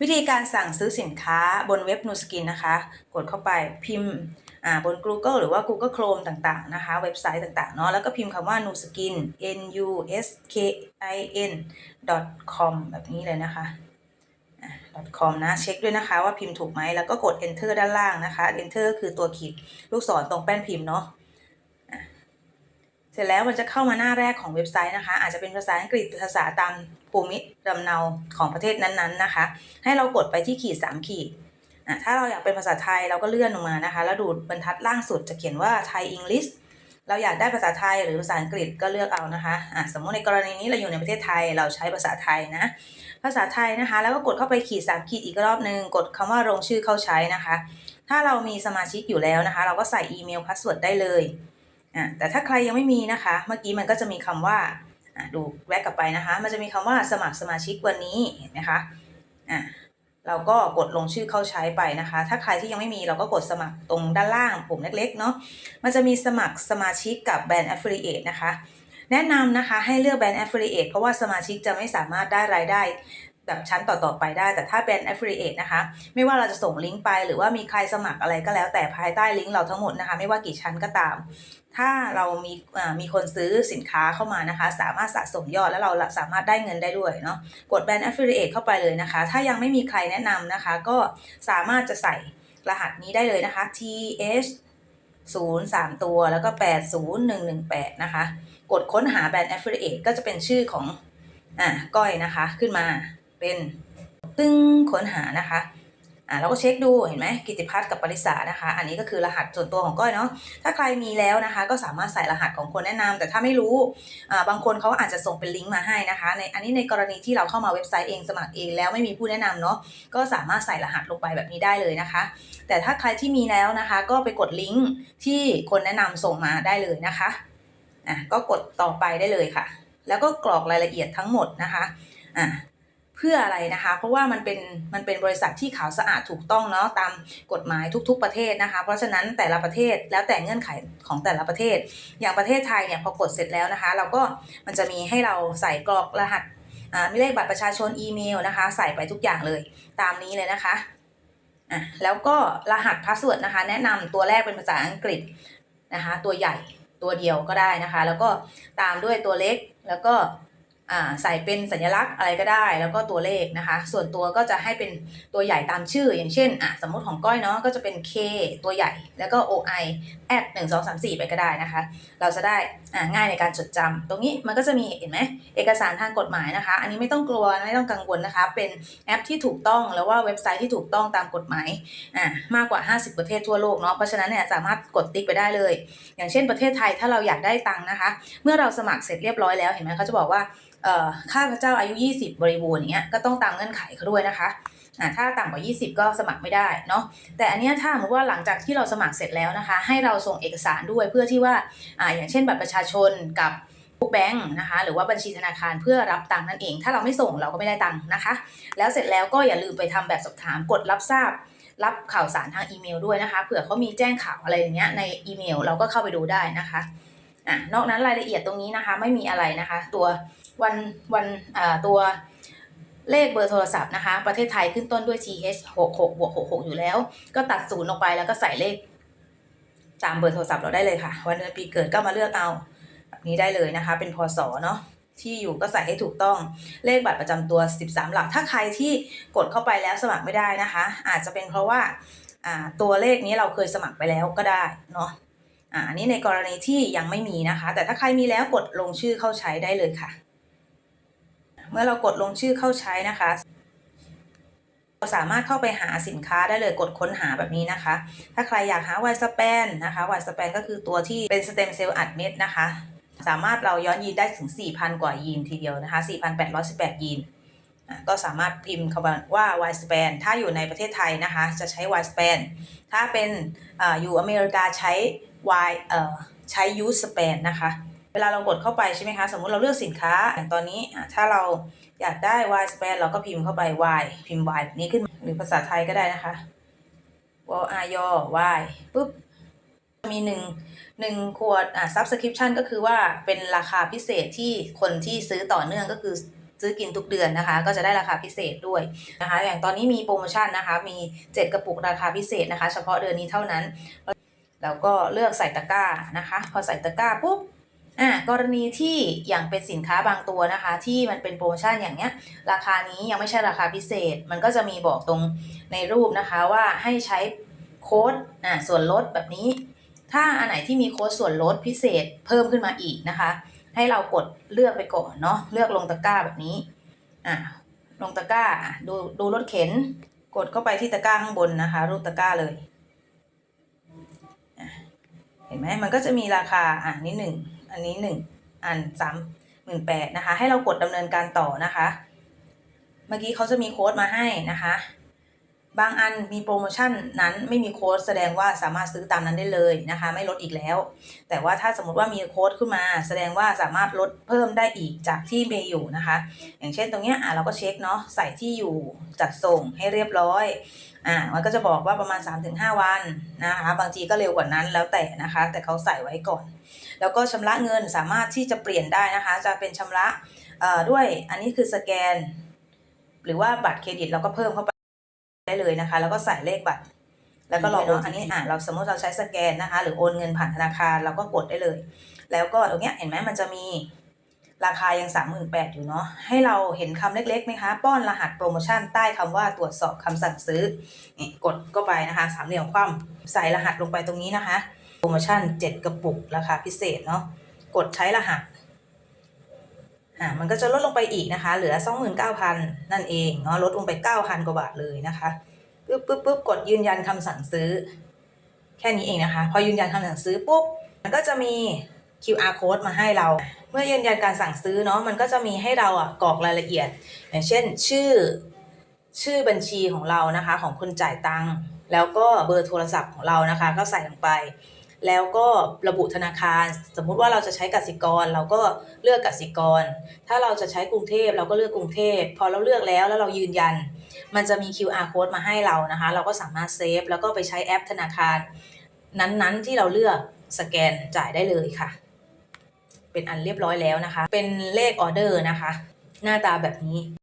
วิธีการสั่งซื้อสินค้าบนเว็บนูสกินนะคะ กดเข้าไปพิมพ์บน Google หรือว่า Google Chrome ต่างๆนะคะ เว็บไซต์ต่างๆเนาะแล้วก็พิมพ์คำว่า nu skin n u s k i n com แบบนี้เลยนะคะ .com นะเช็คด้วยนะคะว่าพิมพ์ถูกไหมแล้วก็กด enter ด้านล่างนะคะ enter คือตัวขีดลูกศรตรงแป้นพิมพ์เนาะ เสร็จแล้วมันจะเข้ามาหน้าแรกของเว็บไซต์นะคะ อาจจะเป็นภาษาอังกฤษภาษาตามภูมิลำเนาของประเทศนั้นๆนะคะ ให้เรากดไปที่ขีด 3 ขีดอะถ้าเราอยากเป็นภาษาไทยเราก็เลื่อนลงมานะคะ แล้วดูบรรทัดล่างสุดจะเขียนว่าไทยอังกฤษเราอยากได้ภาษาไทยหรือภาษาอังกฤษก็เลือกเอานะคะอะสมมติในกรณีนี้เราอยู่ในประเทศไทยเราใช้ภาษาไทยนะ ภาษาไทยนะคะ แล้วก็กดเข้าไปขีด3ขีดอีกรอบหนึ่งกดคำว่าลงชื่อเข้าใช้นะคะ ถ้าเรามีสมาชิกอยู่แล้วนะคะ เราก็ใส่อีเมลพาสเวิร์ดได้เลย อะแต่ถ้าใครยังไม่มีนะคะ เมื่อกี้มันก็จะมีคำว่าอะดูแวะกลับไปนะคะ มันจะมีคำว่าสมัครสมาชิกวันนี้เห็นะคะอะเราก็กดลงชื่อเข้าใช้ไปนะคะ ถ้าใครที่ยังไม่มีเราก็กดสมัครตรงด้านล่างปุ่มเล็กๆเนาะมันจะมีสมัครสมาชิกกับแบรนด์ affiliate นะคะ แนะนำนะคะให้เลือกแบรนด์ affiliate เพราะว่าสมาชิกจะไม่สามารถได้รายได้ แบบชั้นต่อๆไปได้ แต่ถ้าแบรน affiliate นะคะ ไม่ว่าเราจะส่งลิงก์ไปหรือว่ามีใครสมัครอะไรก็แล้วแต่ภายใต้ลิงก์เราทั้งหมดนะคะ ไม่ว่ากี่ชั้นก็ตาม ถ้าเรามีมีคนซื้อสินค้าเข้ามานะคะ สามารถสะสมยอดแล้วเราสามารถได้เงินได้ด้วยเนาะกดแบรนด์ affiliate เข้าไปเลยนะคะ ถ้ายังไม่มีใครแนะนำนะคะ ก็สามารถจะใส่รหัสนี้ได้เลยนะคะ th 0 3 ตัวแล้วก็ 80118 นะคะ กดค้นหาแบรนด์ affiliate ก็จะเป็นชื่อของอ่าก้อยนะคะขึ้นมา เป็นตึ้งค้นหานะคะอ่าเราก็เช็คดูเห็นไหมกิติพัฒน์กับปริษานะคะ อันนี้ก็คือรหัสส่วนตัวของก้อยเนาะถ้าใครมีแล้วนะคะ ก็สามารถใส่รหัสของคนแนะนำแต่ถ้าไม่รู้อ่าบางคนเขาอาจจะส่งเป็นลิงก์มาให้นะคะในอันนี้ในกรณีที่เราเข้ามาเว็บไซต์เองสมัครเองแล้วไม่มีผู้แนะนำเนาะก็สามารถใส่รหัสลงไปแบบนี้ได้เลยนะคะ แต่ถ้าใครที่มีแล้วนะคะ ก็ไปกดลิงก์ที่คนแนะนำส่งมาได้เลยนะคะอะก็กดต่อไปได้เลยค่ะ แล้วก็กรอกรายละเอียดทั้งหมดนะคะอะ พื่ออะไรนะคะ เพราะว่ามันเป็นมันเป็นบริษัทที่ขาวสะอาดถูกต้องเนาะตามกฎหมายทุก ๆประเทศนะคะ เพราะฉะนั้นแต่ละประเทศแล้วแต่เงื่อนไขของแต่ละประเทศ อย่างประเทศไทยเนี่ยพอกดเสร็จแล้วนะคะ เราก็มันจะมีให้เราใส่กรอกรหัสมีเลขบัตรประชาชนอีเมลนะคะ ใส่ไปทุกอย่างเลยตามนี้เลยนะคะอะแล้วก็รหัสพาสเวิร์ดนะคะ แนะนำตัวแรกเป็นภาษาอังกฤษนะคะ ตัวใหญ่ตัวเดียวก็ได้นะคะ แล้วก็ตามด้วยตัวเล็กแล้วก็ ใส่เป็นสัญลักษณ์อะไรก็ได้ แล้วก็ตัวเลขนะคะ ส่วนตัวก็จะให้เป็นตัวใหญ่ตามชื่อ อย่างเช่นอะสมมติของก้อยเนาะก็จะเป็น K ตัวใหญ่แล้วก็ OI แอดหนึ่งสองสามสี่ไปก็ได้นะคะ เราจะได้อ่าง่ายในการจดจำตรงนี้มันก็จะมีเห็นไหมเอกสารทางกฎหมายนะคะ อันนี้ไม่ต้องกลัวไม่ต้องกังวลนะคะ เป็นแอปที่ถูกต้องแล้วว่าเว็บไซต์ที่ถูกต้องตามกฎหมายอ่ามากกว่า 50 ประเทศทั่วโลกเนาะเพราะฉะนั้นเนี่ยสามารถกดติ๊กไปได้เลย อย่างเช่นประเทศไทยถ้าเราอยากได้ตังค์นะคะ เมื่อเราสมัครเสร็จเรียบร้อยแล้วเห็นไหมเขาจะบอกว่าข้าพเจ้าอายุ 20 บริบูรณ์อย่างเงี้ยก็ต้องตามเงื่อนไขเขาด้วยนะคะอ่าถ้าต่ำกว่า 20 ก็สมัครไม่ได้เนาะแต่อันเนี้ยถ้าสมมติว่าหลังจากที่เราสมัครเสร็จแล้วนะคะ ให้เราส่งเอกสารด้วยเพื่อที่ว่าอ่าอย่างเช่นบัตรประชาชนกับพวกแบงค์นะคะหรือว่าบัญชีธนาคารเพื่อรับตังค์นั่นเอง ถ้าเราไม่ส่งเราก็ไม่ได้ตังค์นะคะ แล้วเสร็จแล้วก็อย่าลืมไปทำแบบสอบถามกดรับทราบ รับข่าวสารทางอีเมลด้วยนะคะเผื่อเขามีแจ้งข่าวอะไรอย่างเงี้ยในอีเมล เราก็เข้าไปดูได้นะคะ อะนอกนั้นรายละเอียดตรงนี้นะคะ ไม่มีอะไรนะคะ ตัววันวันอ่าตัวเลขเบอร์โทรศัพท์นะคะ ประเทศไทยขึ้นต้นด้วย th 6 6บวก66 อยู่แล้ว ก็ตัดศูนย์ลงไปแล้วก็ใส่เลข ตามเบอร์โทรศัพท์เราได้เลยค่ะ วันเดือนปีเกิดก็มาเลือกเอาแบบนี้ได้เลยนะคะ เป็นพศเนาะที่อยู่ก็ใส่ให้ถูกต้องเลขบัตรประจำตัว 13 หลัก ถ้าใครที่กดเข้าไปแล้วสมัครไม่ได้นะคะ อาจจะเป็นเพราะว่าอ่าตัวเลขนี้เราเคยสมัครไปแล้วก็ได้เนาะ อ่าอันนี้ในกรณีที่ยังไม่มีนะคะ แต่ถ้าใครมีแล้วกดลงชื่อเข้าใช้ได้เลยค่ะ เมื่อเรากดลงชื่อเข้าใช้นะคะเราสามารถเข้าไปหาสินค้าได้เลยกดค้นหาแบบนี้นะคะ ถ้าใครอยากหาไวสเปนนะคะไวสเปนก็คือตัวที่เป็นสเต็มเซลล์อัดเม็ดนะคะ สามารถเราย้อนยีนได้ถึง 4,000 กว่ายีนทีเดียวนะคะ 4,818 ยีน ก็สามารถพิมพ์คำว่า Y span ถ้าอยู่ในประเทศไทยนะคะ จะใช้ Y span ถ้าเป็นออยู่อเมริกาใช้ Y เอ่อใช้ U span นะคะ เวลาเรากดเข้าไปใช่ไหมคะ สมมุติเราเลือกสินค้าอย่างตอนนี้ถ้าเราอยากได้ Y span เราก็พิมพ์เข้าไป Y พิมพ์ Y แบบนี้ขึ้นหรือภาษาไทยก็ได้นะคะวอายอ Y ปุ๊บมีหนึ่งหนึ่งขวดอะ subscription ก็คือว่าเป็นราคาพิเศษที่คนที่ซื้อต่อเนื่องก็คือ ซื้อกินทุกเดือนนะคะ ก็จะได้ราคาพิเศษด้วยนะคะ อย่างตอนนี้มีโปรโมชั่นนะคะ มี 7 กระปุกราคาพิเศษนะคะ เฉพาะเดือนนี้เท่านั้น แล้วก็เลือกใส่ตะกร้านะคะ พอใส่ตะกร้าปุ๊บอ่ากรณีที่อย่างเป็นสินค้าบางตัวนะคะ ที่มันเป็นโปรโมชั่นอย่างเนี้ย ราคานี้ยังไม่ใช่ราคาพิเศษ มันก็จะมีบอกตรงในรูปนะคะว่าให้ใช้โค้ดอ่าส่วนลดแบบนี้ ถ้าอันไหนที่มีโค้ดส่วนลดพิเศษเพิ่มขึ้นมาอีกนะคะ ให้เรากดเลือกไปก่อนเนาะเลือกลงตะกร้าแบบนี้อ่าลงตะกร้าดูดูรถเข็น กดเข้าไปที่ตะกร้าข้างบนนะคะ รูปตะกร้าเลยเห็นไหมมันก็จะมีราคาอะนี่หนึ่งอันนี้หนึ่งอันสามหมื่นแปดนะคะ ให้เรากดดำเนินการต่อนะคะ เมื่อกี้เขาจะมีโค้ดมาให้นะคะ บางอันมีโปรโมชั่นนั้นไม่มีโค้ดแสดงว่าสามารถซื้อตามนั้นได้เลยนะคะ ไม่ลดอีกแล้ว แต่ว่าถ้าสมมติว่ามีโค้ดขึ้นมา แสดงว่าสามารถลดเพิ่มได้อีกจากที่มีอยู่นะคะ อย่างเช่นตรงเนี้ยอะเราก็เช็คเนาะใส่ที่อยู่จัดส่งให้เรียบร้อยอ่ามันก็จะบอกว่าประมาณ 3-5 วันนะคะ บางทีก็เร็วกว่านั้นแล้วแต่นะคะ แต่เขาใส่ไว้ก่อน แล้วก็ชำระเงินสามารถที่จะเปลี่ยนได้นะคะ จะเป็นชำระเอ่อด้วยอันนี้คือสแกน หรือว่าบัตรเครดิตเราก็เพิ่มเข้าไป ได้เลยนะคะ แล้วก็ใส่เลขบัตร แล้วก็ลองว่าอันนี้อะเราสมมติเราใช้สแกนนะคะ หรือโอนเงินผ่านธนาคารเราก็กดได้เลย แล้วก็ตรงเนี้ยเห็นไหมมันจะมีราคายัง 38,000อยู่เนาะ ให้เราเห็นคำเล็กๆไหมคะ ป้อนรหัสโปรโมชั่นใต้คำว่าตรวจสอบคำสั่งซื้อนี่กดก็ไปนะคะ สามเหลี่ยมคว่ำใส่รหัสลงไปตรงนี้นะคะ โปรโมชั่น 7 กระปุกราคาพิเศษเนาะ กดใช้รหัส อ่ามันก็จะลดลงไปอีกนะคะ เหลือ 29,000 นั่นเองเนาะลดลงไป 9,000 กว่าบาทเลยนะคะปึ๊บปึ๊บปึ๊บกดยืนยันคำสั่งซื้อ แค่นี้เองนะคะ พอยืนยันคำสั่งซื้อปุ๊บมันก็จะมี QR code มาให้เรา เมื่อยืนยันการสั่งซื้อเนาะมันก็จะมีให้เราอะกรอกรายละเอียด อย่างเช่น ชื่อ ชื่อบัญชีของเรานะคะ ของคนจ่ายตังค์แล้วก็เบอร์โทรศัพท์ของเรานะคะ ก็ใส่ลงไป แล้วก็ระบุธนาคาร สมมุติว่าเราจะใช้กสิกร เราก็เลือกกสิกร ถ้าเราจะใช้กรุงเทพเราก็เลือกกรุงเทพพอเราเลือกแล้วแล้วเรายืนยัน มันจะมี QR code มาให้เรานะคะ เราก็สามารถเซฟแล้วก็ไปใช้แอปธนาคาร นั้นๆที่เราเลือกสแกนจ่ายได้เลยค่ะ เป็นอันเรียบร้อยแล้วนะคะ เป็นเลขออเดอร์นะคะ หน้าตาแบบนี้